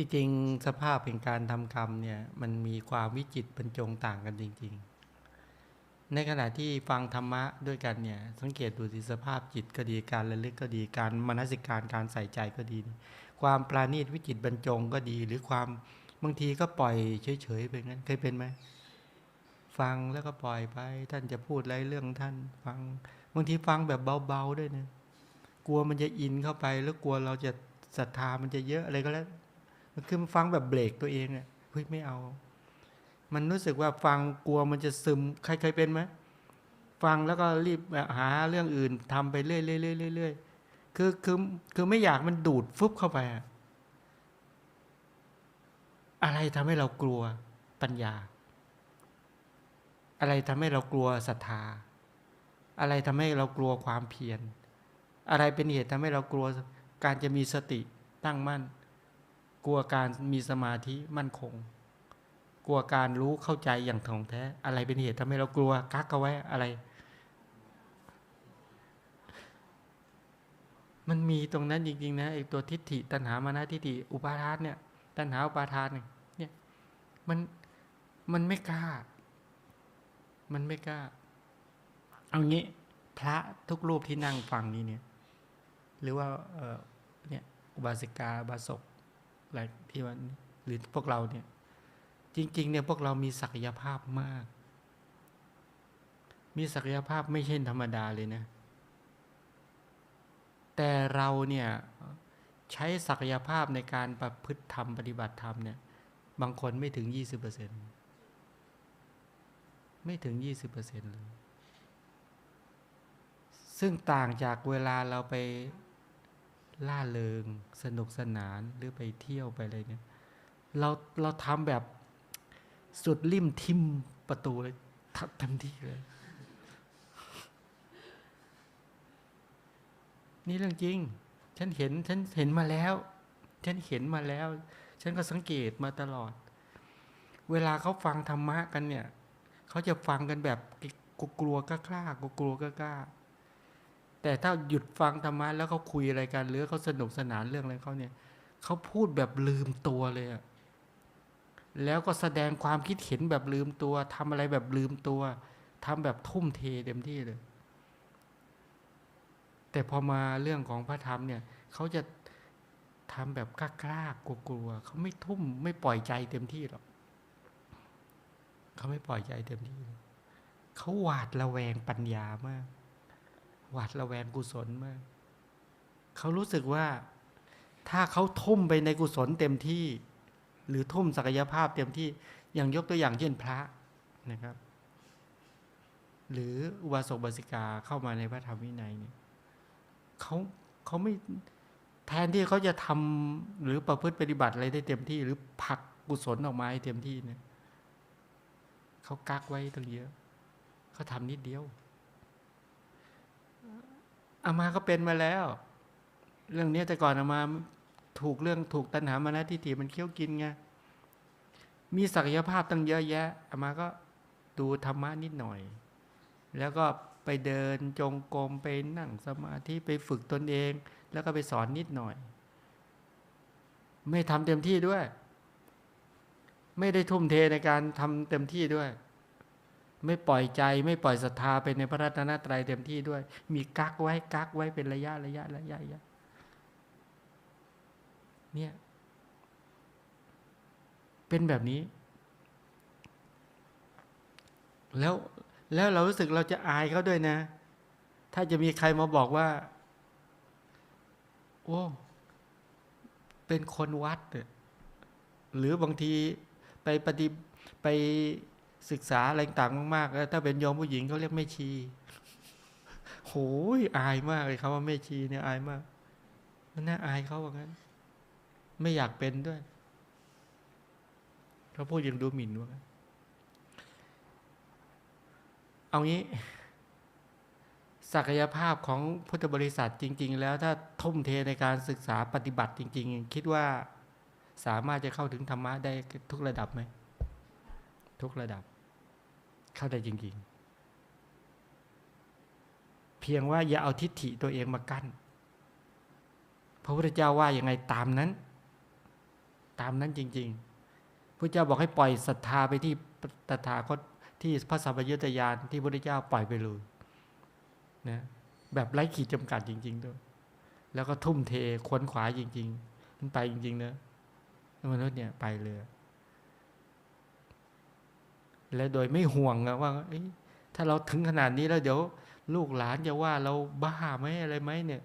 ที่จริงสภาพแห่งการทำกรรมเนี่ยมันมีความวิจิตบรรจงต่างกันจริง ๆ ในขณะที่ฟังธรรมะด้วยกันเนี่ยสังเกตดูสิสภาพจิตก็ดีการระลึกก็ดีการมนสิการการใส่ใจก็ดี ความปราณีตวิจิตบรรจงก็ดี หรือความบางทีก็ปล่อยเฉยๆไปงั้นเคยเป็นไหมฟังแล้วก็ปล่อยไป ท่านจะพูดอะไรเรื่องท่าน ฟังบางทีฟังแบบเบาๆด้วยนะกลัวมันจะอินเข้าไปแล้วกลัวเราจะศรัทธามันจะเยอะอะไรก็แล้ว มันคือฟังแบบเบรกตัวเองอะเฮ้ยไม่เอา มันรู้สึกว่าฟังกลัวมันจะซึมใครเคยเป็นไหมฟังแล้วก็รีบหาเรื่องอื่นทำไปเรื่อยๆเรื่อยๆเรื่อยๆคือคือคือไม่อยากมันดูดฟุบเข้าไป อะอะไรทำให้เรากลัวปัญญา อะไรทำให้เรากลัวศรัทธา อะไรทำให้เรากลัวความเพียร อะไรเป็นเหตุทำให้เรากลัวการจะมีสติตั้งมั่น กลัวการมีสมาธิมั่นคง กลัวการรู้เข้าใจอย่างถ่องแท้ อะไรเป็นเหตุทำให้เรากลัวกักเอาไว้อะไร มันมีตรงนั้นจริงๆนะไอ้ตัวทิฏฐิ ตัณหามานะทิฏฐิอุปาทานเนี่ย ตัณหาอุปาทานเนี่ยเนี่ยมันมันไม่กล้า มันไม่กล้า เอางี้ พระทุกรูปที่นั่งฟังนี้เนี่ย หรือว่าเเนี่ยอุบาสิกาอุบาสก อะไรที่ว่าหรือพวกเราเนี่ย จริง ๆ เนี่ยพวกเรามีศักยภาพมาก มีศักยภาพไม่ใช่ธรรมดาเลยนะ แต่เราเนี่ยใช้ศักยภาพในการประพฤติธรรมปฏิบัติธรรมเนี่ย บางคนไม่ถึงยี่สิบเปอร์เซ็นไม่ถึงยี่สิบเปอร์เซ็นเลยซึ่งต่างจากเวลาเราไป ล่าเริง สนุกสนานหรือไปเที่ยวไปอะไรเนี่ย เราเราทำแบบสุดริมทิมประตูเลยทับเต็มที่เลย นี่เรื่องจริง ฉันเห็นฉันเห็นมาแล้ว ฉันเห็นมาแล้ว ฉันก็สังเกตมาตลอด เวลาเขาฟังธรรมะกันเนี่ย เขาจะฟังกันแบบกกลัวกล้ากกลัวกล้า แต่ถ้าหยุดฟังธรรมะแล้วเขาคุยอะไรกันหรือเขาสนุกสนานเรื่องอะไรเขาเนี่ยเขาพูดแบบลืมตัวเลยอะแล้วก็แสดงความคิดเห็นแบบลืมตัวทำอะไรแบบลืมตัวทำแบบทุ่มเทเต็มที่เลย แต่พอมาเรื่องของพระธรรมเนี่ยเขาจะทำแบบกล้าๆกลัวๆเขาไม่ทุ่มไม่ปล่อยใจเต็มที่หรอกเขาไม่ปล่อยใจเต็มที่เขาหวาดระแวงปัญญามาก หวาดระแวงกุศลมาก เขารู้สึกว่าถ้าเขาทุ่มไปในกุศลเต็มที่ หรือทุ่มศักยภาพเต็มที่อย่างยกตัวอย่างเช่นพระนะครับ หรืออุบาสกบาสิกาเข้ามาในพระธรรมวินัยเนี่ยเขาเขาไม่แทนที่เขาจะทำหรือประพฤติปฏิบัติอะไรได้เต็มที่ หรือผลักกุศลออกมาให้เต็มที่เนี่ยเขากักไว้ตั้งเยอะเขาทำนิดเดียว อามาก็เป็นมาแล้ว เรื่องนี้แต่ก่อนอามาถูกเรื่องถูกตัณหามานะทิฏฐิมันเคี้ยวกินไงมีศักยภาพตั้งเยอะแยะอามาก็ดูธรรมะนิดหน่อย แล้วก็ไปเดินจงกรมไปนั่งสมาธิไปฝึกตนเอง แล้วก็ไปสอนนิดหน่อย ไม่ทำเต็มที่ด้วย ไม่ได้ทุ่มเทในการทำเต็มที่ด้วย ไม่ปล่อยใจ ไม่ปล่อยศรัทธาไปในพระรัตนตรัยเต็มที่ด้วย มีกักไว้กักไว้เป็นระยะระยะระยะระยะเนี่ย เป็นแบบนี้ แล้วแล้วเรารู้สึกเราจะอายเขาด้วยนะ ถ้าจะมีใครมาบอกว่า โอ้ เป็นคนวัด หรือบางทีไปปฏิไป ศึกษาอะไรต่างมากๆแล้วถ้าเป็นโยมผู้หญิงเขาเรียกแม่ชีโหยอายมากเลยคำว่าแม่ชีเนี่ยอายมากมันน่าอายเขาว่างั้น ไม่อยากเป็นด้วยเขาพูดยังดูหมิ่นว่าเอางี้ ศักยภาพของพุทธบริษัทจริง ๆ แล้วถ้าทุ่มเทในการศึกษาปฏิบัติจริง ๆ คิดว่าสามารถจะเข้าถึงธรรมะได้ทุกระดับไหม ทุกระดับ เข้าได้จริง ๆ เพียงว่าอย่าเอาทิฏฐิตัวเองมากั้น พระพุทธเจ้าว่าอย่างไงตามนั้น ตามนั้นจริง ๆพระเจ้าบอกให้ปล่อยศรัทธาไปที่ตถาคตที่พระสัมปยุตยานที่พระพุทธเจ้าปล่อยไปเลยนะแบบไร้ขีดจำกัดจริงๆด้วยแล้วก็ทุ่มเทควนขวาจริง ๆ มันไปจริงๆเนอะมนุษย์เนี่ยไปเลย และโดยไม่ห่วงว่าถ้าเราถึงขนาดนี้แล้วเดี๋ยว ลูกหลานจะว่าเราบ้าไหมอะไรไหมเนี่ย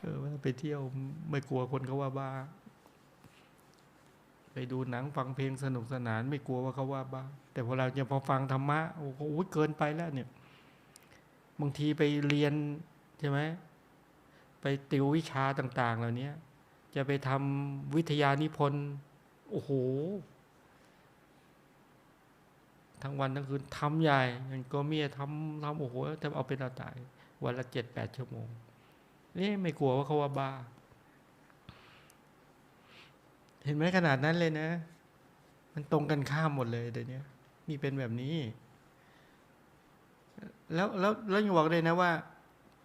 เออไปเที่ยวไม่กลัวคนเขาว่าบ้า ไปดูหนังฟังเพลงสนุกสนาน ไม่กลัวว่าเขาว่าบ้า แต่พอเราจะพอฟังธรรมะโอ้โหเกินไปแล้วเนี่ย บางทีไปเรียนใช่ไหมไปติววิชาต่าง ๆ เหล่านี้จะไปทำวิทยานิพนธ์โอ้โห ทั้งวันทั้งคืนทำใหญ่ยังก็เมียทำทำโอ้โหแต่เอาเป็นเอาตายวันละเจ็ดแปดชั่วโมงนี่ไม่กลัวว่าเขาว่าบ้า เห็นไหมขนาดนั้นเลยนะ มันตรงกันข้ามหมดเลยเดี๋ยวนี้มีเป็นแบบนี้ แล้วแล้วแล้วยังบอกเลยนะว่า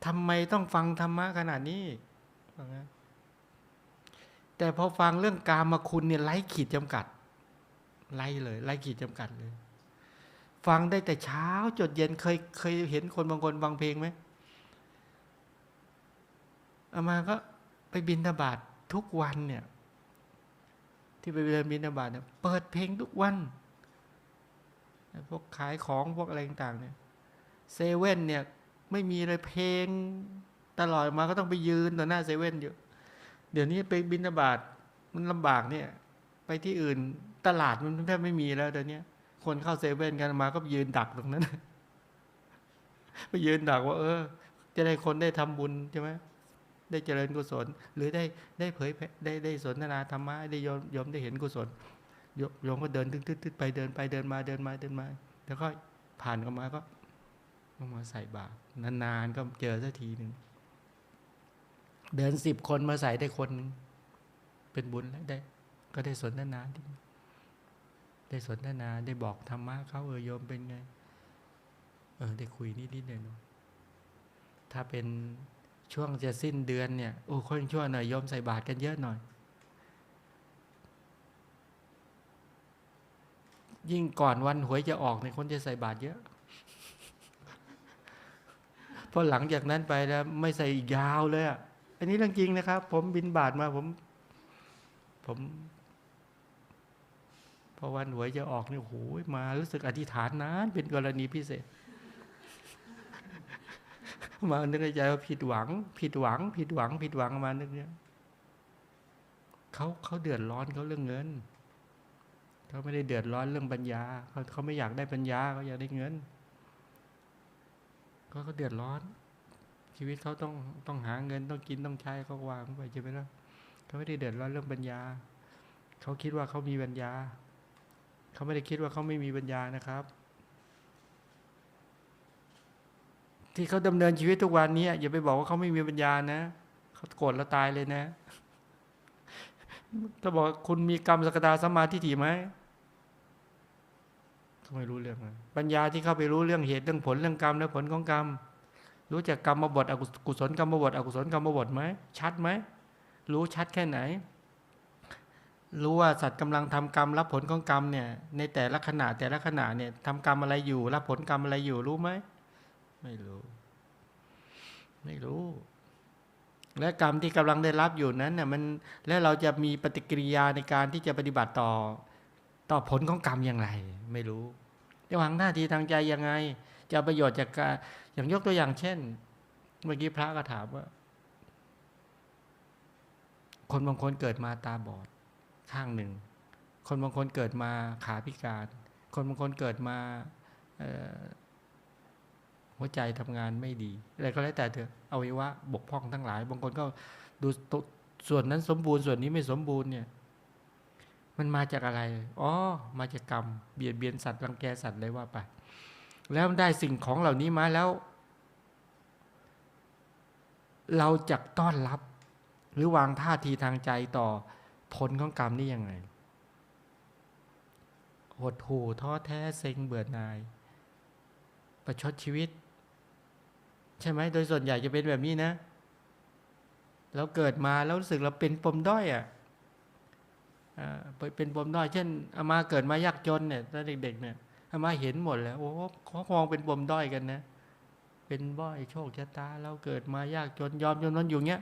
ทำไมต้องฟังธรรมะขนาดนี้แต่พอฟังเรื่องการมาคุณเนี่ยไร้ขีดจำกัดไล่เลยไล่ขีดจำกัดเลย ฟังได้แต่เช้าจดเย็นเคยเคยเห็นคนบางคนฟังเพลงไหมอามาก็ไปบินทบาททุกวันเนี่ย ที่ไปเดินบินทบาทเนี่ยเปิดเพลงทุกวันพวกขายของพวกอะไรต่างๆเนี่ยเซเว่นเนี่ยไม่มีเลยเพลงตลอดมาก็ต้องไปยืนต่อหน้าเซเว่นอยู่ เดี๋ยวนี้ไปบินทบาทมันลำบากเนี่ย ไปที่อื่นตลาดมันแทบไม่มีแล้วเดี๋ยวนี้ คนเข้าเซเว่นกันมาก็ยืนดักตรงนั้นไปยืนดักว่า เออ จะได้คนได้ทำบุญใช่ไหมได้เจริญกุศล หรือได้ได้เผยได้ได้สนทนาธรรมะได้ยอมยอมได้เห็นกุศลโยมโยมก็เดินตึ๊ดๆไปเดินไปเดินมาเดินมาเดินมา แล้วก็ผ่านกันมาก็มาใส่บาตรนานๆก็เจอสักทีหนึ่งเดินสิบคนมาใส่ได้คนหนึ่งเป็นบุญแล้วได้ ก็ได้สนทนาดี ได้สนทนาได้บอกธรรมะเขาเออโยมเป็นไง เออ ได้คุยนิดนิดหน่อยหน่อยถ้าเป็นช่วงจะสิ้นเดือนเนี่ยโอ้ค่อยชั่วหน่อยโยมใส่บาตรกันเยอะหน่อย ยิ่งก่อนวันหวยจะออกเนี่ยคนจะใส่บาตรเยอะพอหลังจากนั้นไปแล้วไม่ใส่ยาวเลยอะอันนี้เรื่องจริงนะครับ ผมบินบาทมาผม ผม พอวันหวยจะออกเนี่ยโอ้โหมารู้สึกอธิษฐานนานเป็นกรณีพิเศษ มานึกในใจว่าผิดหวัง ผิดหวัง ผิดหวัง ผิดหวังมานึกเนี่ยเขาเขาเดือดร้อนเขาเรื่องเงินเขาไม่ได้เดือดร้อนเรื่องปัญญาเขาเขาไม่อยากได้ปัญญาเขาอยากได้เงินก็เขาเดือดร้อน ชีวิตเขาต้องต้องหาเงินต้องกินต้องใช้เขาวางไปใช่ไหมล่ะเขาไม่ได้เดือดร้อนเรื่องปัญญาเขาคิดว่าเขามีปัญญา เขาไม่ได้คิดว่าเขาไม่มีปัญญานะครับ ที่เขาดำเนินชีวิตทุกวันนี้อย่าไปบอกว่าเขาไม่มีปัญญานะเขาโกรธแล้วตายเลยนะ ถ้าบอกคุณมีกรรมสกตาสมาทิฏฐิไหมเขาไม่รู้เรื่องเลยปัญญาที่เข้าไปรู้เรื่องเหตุเรื่องผลเรื่องกรรมและผลของกรรม รู้จักกรรมบทอกุศลกรรมบทอกุศลกรรมบทไหมชัดไหมรู้ชัดแค่ไหน รู้ว่าสัตว์กำลังทำกรรมรับผลของกรรมเนี่ย ในแต่ละขณะแต่ละขณะเนี่ยทำกรรมอะไรอยู่ รับผลกรรมอะไรอยู่รู้ไหมไม่รู้ ไม่รู้ และกรรมที่กำลังได้รับอยู่นั้นเนี่ยมันแล้วเราจะมีปฏิกิริยาในการที่จะปฏิบัติต่อ ต่อผลของกรรมอย่างไร ไม่รู้จะวางหน้าที่ทางใจยังไง จะประโยชน์จากการอย่างยกตัวอย่างเช่น เมื่อกี้พระก็ถามว่า คนบางคนเกิดมาตาบอด ข้างหนึ่ง คนบางคนเกิดมาขาพิการ คนบางคนเกิดมาหัวใจทำงานไม่ดีอะไรก็แล้วแต่เถอะอวัยวะบกพร่องทั้งหลาย บางคนก็ดูส่วนนั้นสมบูรณ์ส่วนนี้ไม่สมบูรณ์เนี่ย มันมาจากอะไร อ๋อ มาจากกรรม เบียดเบียนสัตว์รังแกสัตว์เลยว่าไป แล้วได้สิ่งของเหล่านี้มาแล้ว เราจะต้อนรับ หรือวางท่าทีทางใจต่อ ผลของกรรมนี่ยังไง หดหู่ท้อแท้เซ็งเบื่อหน่าย ประชดชีวิต ใช่ไหมโดยส่วนใหญ่จะเป็นแบบนี้นะเราเกิดมาแล้วรู้สึกเราเป็นปมด้อยอะอ่าเป็นปมด้อย เช่นอามาเกิดมายากจนเนี่ยตอนเด็ก ๆ เนี่ยอามาเห็นหมดแล้วโอ้เขามองเป็นปมด้อยกันนะ เป็นบ้อยโชคชะตา เราเกิดมายากจนยอมจำนนอยู่เงี้ย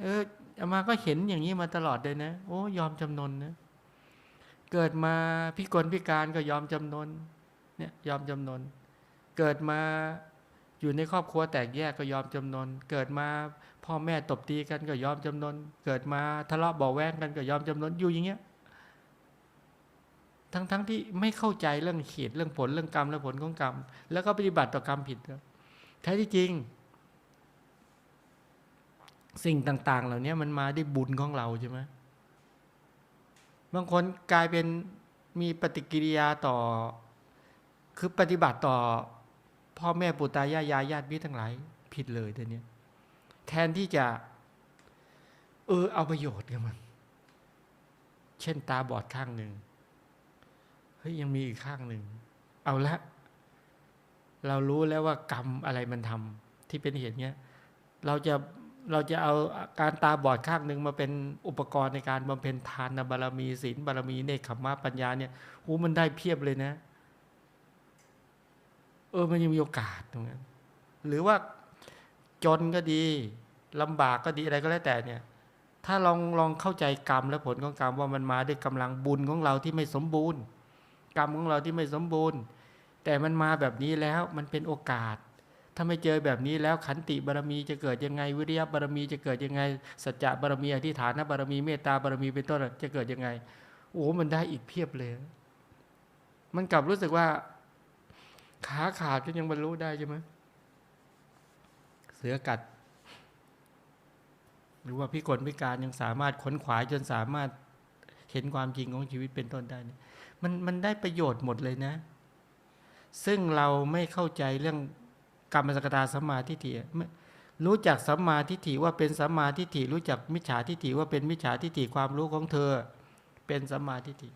เอออามาก็เห็นอย่างนี้มาตลอดเลยนะ โอ้ยอมจำนนนะ เกิดมาพิกลพิการก็ยอมจำนน เนี่ยยอมจำนน เกิดมาอยู่ในครอบครัวแตกแยกก็ยอมจำนน เกิดมาพ่อแม่ตบตีกันก็ยอมจำนน เกิดมาทะเลาะเบาแวงกันก็ยอมจำนนอยู่อย่างเงี้ย ทั้งๆทที่ไม่เข้าใจเรื่องเหตุเรื่องผลเรื่องกรรมและผลของกรรม แล้วก็ปฏิบัติต่อกรรมผิดแท้ที่จริง สิ่งต่าง ๆ เหล่านี้มันมาด้วยบุญของเราใช่ไหมบางคนกลายเป็นมีปฏิกิริยาต่อ คือปฏิบัติต่อพ่อแม่ปู่ตายายายญาติมิตรทั้งหลายผิดเลยเดี๋ยวนี้แทนที่จะ เออเอาประโยชน์กับมัน เช่นตาบอดข้างหนึ่งเฮ้ยยังมีอีกข้างหนึ่ง เอาละ เรารู้แล้วว่ากรรมอะไรมันทำที่เป็นเหตุเนี้ย เราจะ เราจะเอาการตาบอดข้างหนึ่งมาเป็นอุปกรณ์ในการบำเพ็ญทานบารมีศีลบารมีเนคขมมะปัญญาเนี่ยโอ้มันได้เพียบเลยนะ เออมันยังมีโอกาสตรงนั้นหรือว่าจนก็ดีลำบากก็ดีอะไรก็แล้วแต่เนี่ย ถ้าลองลองเข้าใจกรรมและผลของกรรมว่ามันมาด้วยกำลังบุญของเราที่ไม่สมบูรณ์ กรรมของเราที่ไม่สมบูรณ์ แต่มันมาแบบนี้แล้วมันเป็นโอกาส ถ้าไม่เจอแบบนี้แล้วขันติบารมีจะเกิดยังไง วิริยะบารมีจะเกิดยังไง สัจจะบารมีอธิฐานบารมีเมตตาบารมีเป็นต้นจะเกิดยังไงโอ้มันได้อีกเพียบเลย มันกลับรู้สึกว่า ขาขาดก็ยังบรรลุได้ใช่ไหมเสือกัด หรือว่าพิกลพิการยังสามารถขนขวายจนสามารถเห็นความจริงของชีวิตเป็นต้นได้มันมันได้ประโยชน์หมดเลยนะ ซึ่งเราไม่เข้าใจเรื่อง กรรมสกตาสัมมาทิฏฐิรู้จักสัมมาทิฏฐิว่าเป็นสัมมาทิฏฐิรู้จักมิจฉาทิฏฐิว่าเป็นมิจฉาทิฏฐิความรู้ของเธอ เป็นสัมมาทิฏฐิ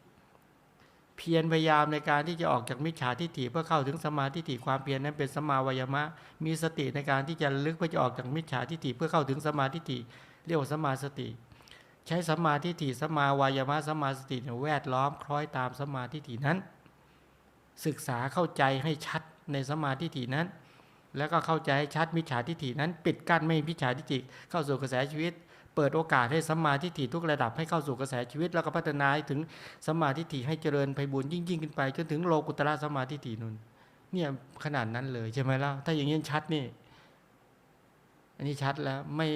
เพียรพยายามในการที่จะออกจากมิจฉาทิฏฐิเพื่อเข้าถึงสมมาทิฏฐิความเพียรนั้นเป็นสมาวายมะ มีสติในการที่จะลึกเพื่อจะออกจากมิจฉาทิฏฐิเพื่อเข้าถึงสมมาทิฏฐิเรียกว่าสมมาสติ ใช้สมมาทิฏฐิสมาวายมะสมมาสติแวดล้อมคล้อยตามสมมาทิฏฐินั้น ศึกษาเข้าใจให้ชัดในสมมาทิฏฐินั้น แล้วก็เข้าใจชัดมิจฉาทิฏฐินั้น ปิดกั้นไม่มิจฉาทิฏฐิเข้าสู่กระแสชีวิต เปิดโอกาสให้สัมมาทิฏฐิทุกระดับให้เข้าสู่กระแสชีวิต แล้วก็พัฒนาให้ถึงสัมมาทิฏฐิให้เจริญไพบูรย์ยิ่งยิ่งขึ้นไป จนถึงโลกุตระสัมมาทิฏฐินุนเนี่ยขนาดนั้นเลยใช่ไหมล่ะถ้าอย่างนี้ชัดนี่ อันนี้ชัดแล้วไม่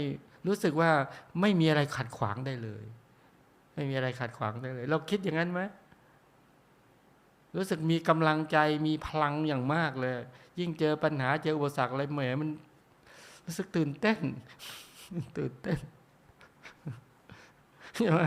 รู้สึกว่าไม่มีอะไรขัดขวางได้เลย ไม่มีอะไรขัดขวางได้เลย เราคิดอย่างนั้นไหม รู้สึกมีกำลังใจมีพลังอย่างมากเลย ยิ่งเจอปัญหาเจออุปสรรคอะไรเหมือมัน รู้สึกตื่นเต้น ตื่นเต้นใช่ไหม